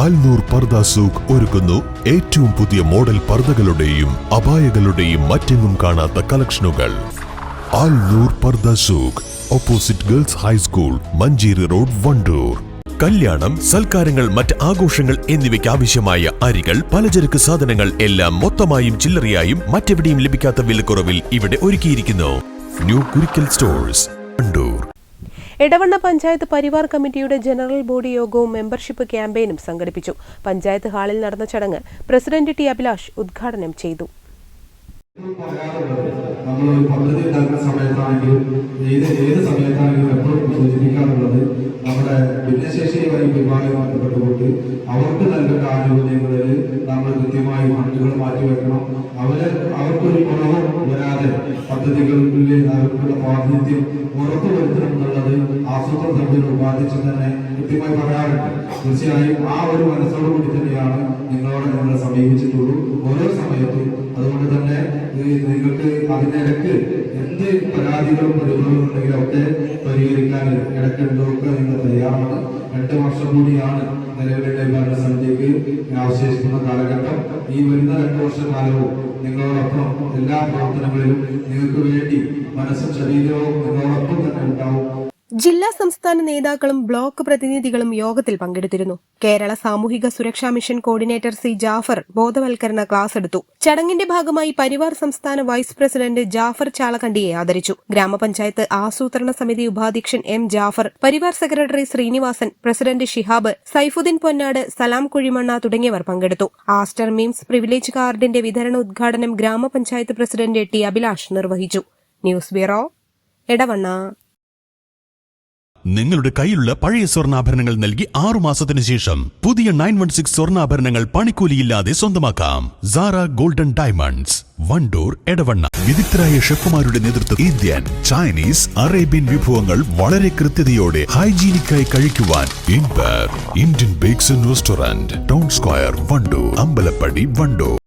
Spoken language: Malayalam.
ആൽനൂർ പർദ സൂഖ് ഒരുക്കുന്നു ഏറ്റവും പുതിയ മോഡൽ പർദകളുടെയും അപായകളുടെയും മറ്റെങ്ങും കാണാത്ത കളക്ഷനുകൾ. ആൽനൂർ പർദ സൂഖ് opposite girls high school Manjeri road Wandoor. കല്യാണം സൽക്കാരങ്ങൾ മറ്റ് ആഘോഷങ്ങൾ എന്നിവയ്ക്ക് ആവശ്യമായ അരികൾ പലചരക്ക് സാധനങ്ങൾ എല്ലാം മൊത്തമായും ചില്ലറയായും മറ്റെവിടെയും ലഭിക്കാത്ത വിലക്കുറവിൽ ഇവിടെ ഒരുക്കിയിരിക്കുന്നു. New Kurikkal stores Wandoor. Edavanna panchayat Parivar കമ്മിറ്റിയുടെ ജനറൽ ബോഡി യോഗവും മെമ്പർഷിപ്പ് ക്യാമ്പയിനും സംഘടിപ്പിച്ചു. പഞ്ചായത്ത് ഹാളിൽ നടന്ന ചടങ്ങ് പ്രസിഡന്റ് ടി അഭിലാഷ് ഉദ്ഘാടനം ചെയ്തു. സമയത്താണെങ്കിലും എപ്പോഴും നമ്മുടെ അവർക്ക് നൽകേണ്ട ആനുകൂല്യങ്ങളിൽ നമ്മൾ കൃത്യമായി ഫണ്ടുകൾ മാറ്റിവെക്കണം അവർ അവർക്കൊരു കുറവ് വരാതെ പദ്ധതികളിൽ അവർക്കുള്ള പ്രാതിനിധ്യം ഉറപ്പുവരുത്തണം എന്നുള്ളത് ആസൂത്രണ തമ്മിൽ ഉപാധിച്ചും തന്നെ കൃത്യമായി പറയാറുണ്ട്. തീർച്ചയായും ആ ഒരു മനസ്സോടുകൂടി തന്നെയാണ് നിങ്ങളോട് ഞങ്ങളെ സമീപിച്ചിട്ടുള്ളൂ. ഓരോ സമയത്തും അതുകൊണ്ട് തന്നെ നിങ്ങൾക്ക് അതിനിടയ്ക്ക് എന്ത് പരാതികളും പരിപാടികളും ഉണ്ടെങ്കിലും ഒക്കെ പരിഹരിക്കാൻ ഇടയ്ക്കുണ്ടൊക്കെ നിങ്ങൾ തയ്യാറാണ്. രണ്ട് വർഷം കൂടിയാണ് നിലവിലെ ഭരണസമിതിക്ക് അവശേഷിക്കുന്ന കാലഘട്ടം. ഈ വരുന്ന രണ്ട് കാലവും നിങ്ങളോടൊപ്പം എല്ലാ പ്രവർത്തനങ്ങളിലും നിങ്ങൾക്ക് വേണ്ടി മനസ്സും ശരീരവും നിങ്ങളോടൊപ്പം തന്നെ ഉണ്ടാവും. ജില്ലാ സംസ്ഥാന നേതാക്കളും ബ്ലോക്ക് പ്രതിനിധികളും യോഗത്തിൽ പങ്കെടുത്തിരുന്നു. കേരള സാമൂഹിക സുരക്ഷാ മിഷൻ കോർഡിനേറ്റർ സി ജാഫർ ബോധവൽക്കരണ ക്ലാസ് എടുത്തു. ചടങ്ങിന്റെ ഭാഗമായി പരിവാർ സംസ്ഥാന വൈസ് പ്രസിഡന്റ് ജാഫർ ചാളകണ്ടിയെ ആദരിച്ചു. ഗ്രാമപഞ്ചായത്ത് ആസൂത്രണ സമിതി ഉപാധ്യക്ഷൻ M Jafar Parivar secretary Srinivasan president Shihab Saifuddin Ponnad Salam Kuzhimanna തുടങ്ങിയവർ പങ്കെടുത്തു. ആസ്റ്റർ മീംസ് പ്രിവിലേജ് കാർഡിന്റെ വിതരണ ഉദ്ഘാടനം ഗ്രാമപഞ്ചായത്ത് പ്രസിഡന്റ് ടി അഭിലാഷ് നിർവഹിച്ചു. News bureau Edavanna. നിങ്ങളുടെ കയ്യിലുള്ള പഴയ സ്വർണാഭരണങ്ങൾ നൽകി ആറുമാസത്തിനു ശേഷം പുതിയ നയൻ വൺ സിക്സ് സ്വർണാഭരണങ്ങൾ പണിക്കൂലിയില്ലാതെ സ്വന്തമാക്കാം. Sara golden diamonds Wandoor Edavanna. വിദഗ്ധരായ ഷെഫുമാരുടെ നേതൃത്വം ഇന്ത്യൻ ചൈനീസ് അറേബ്യൻ വിഭവങ്ങൾ വളരെ കൃത്യതയോടെ ഹൈജീനിക്കായി കഴിക്കുവാൻ ഇൻപർ Indian bakes restaurant town square Wandoor Ambalappadi Wandoor